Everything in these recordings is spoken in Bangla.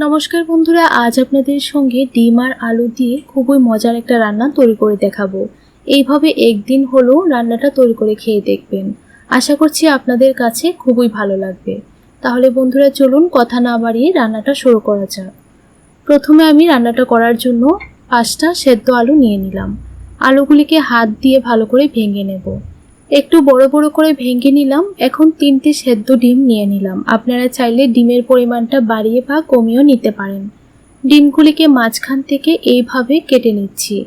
নমস্কার বন্ধুরা, আজ আপনাদের সঙ্গে ডিম আর আলু দিয়ে খুবই মজার একটা রান্না তৈরি করে দেখাবো। এইভাবে একদিন হলেও রান্নাটা তৈরি করে খেয়ে দেখবেন। আশা করছি আপনাদের কাছে খুবই ভালো লাগবে। তাহলে বন্ধুরা, চলুন কথা না বাড়িয়ে রান্নাটা শুরু করা যাক। প্রথমে আমি রান্নাটা করার জন্য পাঁচটা সেদ্ধ আলু নিয়ে নিলাম। আলুগুলিকে হাত দিয়ে ভালো করে ভেঙে নেব। একটু বড় বড় করে ভেঙে নিলাম। এখন তিনটে সেদ্ধ ডিম নিয়ে নিলাম। আপনারা চাইলে ডিমের পরিমাণটা বাড়িয়ে বা কমিয়েও নিতে পারেন। ডিমগুলিকে মাঝখান থেকে এইভাবে কেটে নিচ্ছি।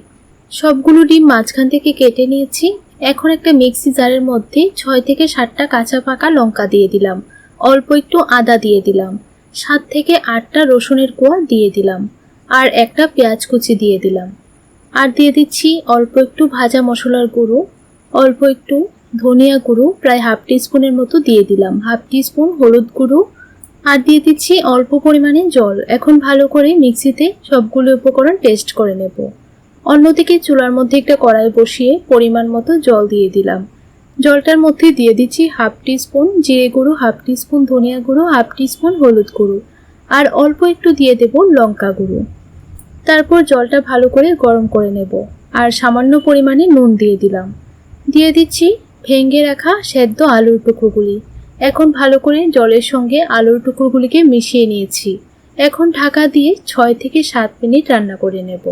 সবগুলো ডিম মাঝখান থেকে কেটে নিয়েছি। এখন একটা মিক্সি জারের মধ্যে ছয় থেকে সাতটা কাঁচা পাকা লঙ্কা দিয়ে দিলাম। অল্প একটু আদা দিয়ে দিলাম। সাত থেকে আটটা রসুনের কোয়া দিয়ে দিলাম। আর একটা পেঁয়াজ কুচি দিয়ে দিলাম। আর দিয়ে দিচ্ছি অল্প একটু ভাজা মশলার গুঁড়ো। অল্প একটু ধনিয়া গুঁড়ো, প্রায় হাফ স্পুনের মতো দিয়ে দিলাম। হাফ স্পুন হলুদ গুঁড়ো আর দিয়ে দিচ্ছি অল্প পরিমাণে জল। এখন ভালো করে মিক্সিতে সবগুলো উপকরণ টেস্ট করে নেব। অন্যদিকে চুলার মধ্যে একটা কড়াই বসিয়ে পরিমাণ মতো জল দিয়ে দিলাম। জলটার মধ্যে দিয়ে দিচ্ছি হাফ স্পুন জিরে গুঁড়ো, হাফ স্পুন ধনিয়া গুঁড়ো, হাফ স্পুন হলুদ গুঁড়ো আর অল্প একটু দিয়ে দেব লঙ্কা গুঁড়ো। তারপর জলটা ভালো করে গরম করে নেব। আর সামান্য পরিমাণে নুন দিয়ে দিলাম। দিয়ে দিচ্ছি ভেঙে রাখা সেদ্ধ আলুর টুকরোগুলি। এখন ভালো করে জলের সঙ্গে আলুর টুকরোগুলিকে মিশিয়ে নিয়েছি। এখন ঢাকা দিয়ে ছয় থেকে সাত মিনিট রান্না করে নেব।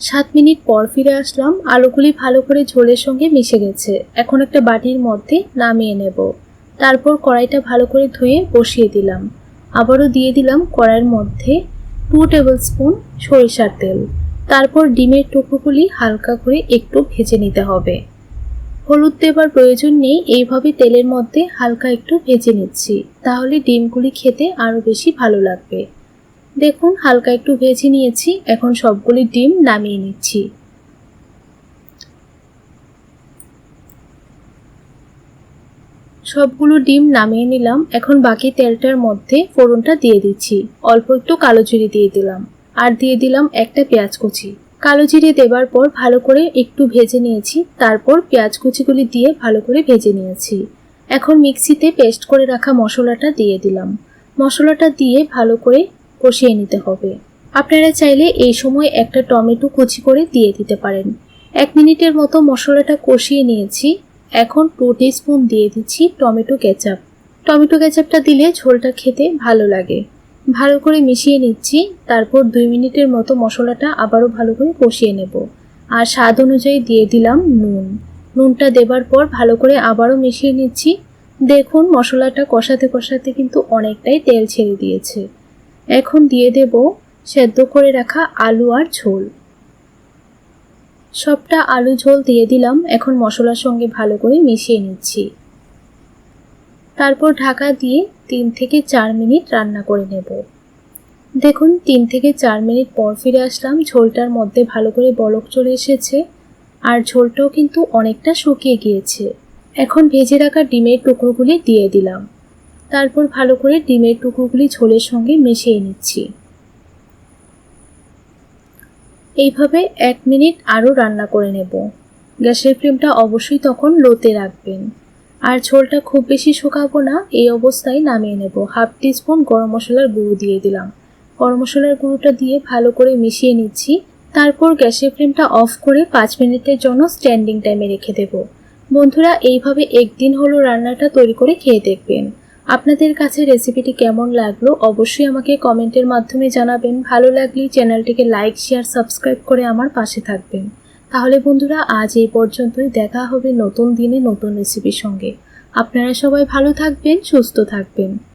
সাত মিনিট পর ফিরে আসলাম, আলুগুলি ভালো করে ঝোলের সঙ্গে মিশে গেছে। এখন একটা বাটির মধ্যে নামিয়ে নেব। তারপর কড়াইটা ভালো করে ধুয়ে বসিয়ে দিলাম। আবারও দিয়ে দিলাম কড়াইয়ের মধ্যে টু টেবিল স্পুন সরিষার তেল। তারপর ডিমের টুকরোগুলি হালকা করে একটু ভেজে নিতে হবে। হলুদ দেবার প্রয়োজন নেই, এইভাবে তেলের মধ্যে হালকা একটু ভেজে নিচ্ছি। তাহলে ডিমগুলি খেতে আরও বেশি ভালো লাগবে। দেখুন, হালকা একটু ভেজে নিয়েছি, এখন সবগুলি ডিম নামিয়ে নিচ্ছি। সবগুলো ডিম নামিয়ে নিলাম, এখন বাকি তেলটার মধ্যে ফোড়নটা দিয়ে দিচ্ছি। অল্প একটু কালো জিরে দিয়ে দিলাম, আর দিয়ে দিলাম একটা পেঁয়াজ কুচি। কালো জিরে দেবার পর ভালো করে একটু ভেজে নিয়েছি। তারপর পেঁয়াজ কুচিগুলি দিয়ে ভালো করে ভেজে নিয়েছি। এখন মিক্সিতে পেস্ট করে রাখা মশলাটা দিয়ে দিলাম। মশলাটা দিয়ে ভালো করে কষিয়ে নিতে হবে। আপনারা চাইলে এই সময় একটা টমেটো কুচি করে দিয়ে দিতে পারেন। এক মিনিটের মতো মশলাটা কষিয়ে নিয়েছি। এখন টু স্পুন দিয়ে দিচ্ছি টমেটো কেচাপ। টমেটো কেচাপটা দিলে ঝোলটা খেতে ভালো লাগে। ভালো করে মিশিয়ে নিচ্ছি, তারপর দুই মিনিটের মতো মশলাটা আবারও ভালো করে কষিয়ে নেব। আর স্বাদ অনুযায়ী দিয়ে দিলাম নুন। নুনটা দেবার পর ভালো করে আবারও মিশিয়ে নিচ্ছি। দেখুন, মশলাটা কষাতে কষাতে কিন্তু অনেকটাই তেল ছেড়ে দিয়েছে। এখন দিয়ে দেব সেদ্ধ করে রাখা আলু আর ঝোল। সবটা আলু ঝোল দিয়ে দিলাম, এখন মশলার সঙ্গে ভালো করে মিশিয়ে নিচ্ছি। তারপর ঢাকা দিয়ে তিন থেকে চার মিনিট রান্না করে নেব। দেখুন, তিন থেকে চার মিনিট পর ফিরে আসলাম। ঝোলটার মধ্যে ভালো করে বলক চলে এসেছে আর ঝোলটাও কিন্তু অনেকটা শুকিয়ে গিয়েছে। এখন ভেজে রাখা ডিমের টুকরোগুলি দিয়ে দিলাম। তারপর ভালো করে ডিমের টুকরোগুলি ঝোলের সঙ্গে মিশিয়ে নিচ্ছি। এইভাবে এক মিনিট আরও রান্না করে নেব। গ্যাসের ফ্লেমটা অবশ্যই তখন লোতে রাখবেন। আর ঝোলটা খুব বেশি শুকাবো না, এই অবস্থায় নামিয়ে নেব। হাফ টিস্পুন গরম মশলার গুঁড়ো দিয়ে দিলাম। গরম মশলার গুঁড়োটা দিয়ে ভালো করে মিশিয়ে নিচ্ছি। তারপর গ্যাসের ফ্লেমটা অফ করে পাঁচ মিনিটের জন্য স্ট্যান্ডিং টাইমে রেখে দেব। বন্ধুরা, এইভাবে একদিন হলো রান্নাটা তৈরি করে খেয়ে দেখবেন। আপনাদের কাছে রেসিপিটি কেমন লাগল অবশ্যই আমাকে কমেন্টের মাধ্যমে জানাবেন। ভালো লাগলে চ্যানেলটিকে লাইক, শেয়ার, সাবস্ক্রাইব করে আমার পাশে থাকবেন। তাহলে বন্ধুরা, আজ এই পর্যন্তই। দেখা হবে নতুন দিনে নতুন রেসিপির সঙ্গে। আপনারা সবাই ভালো থাকবেন, সুস্থ থাকবেন।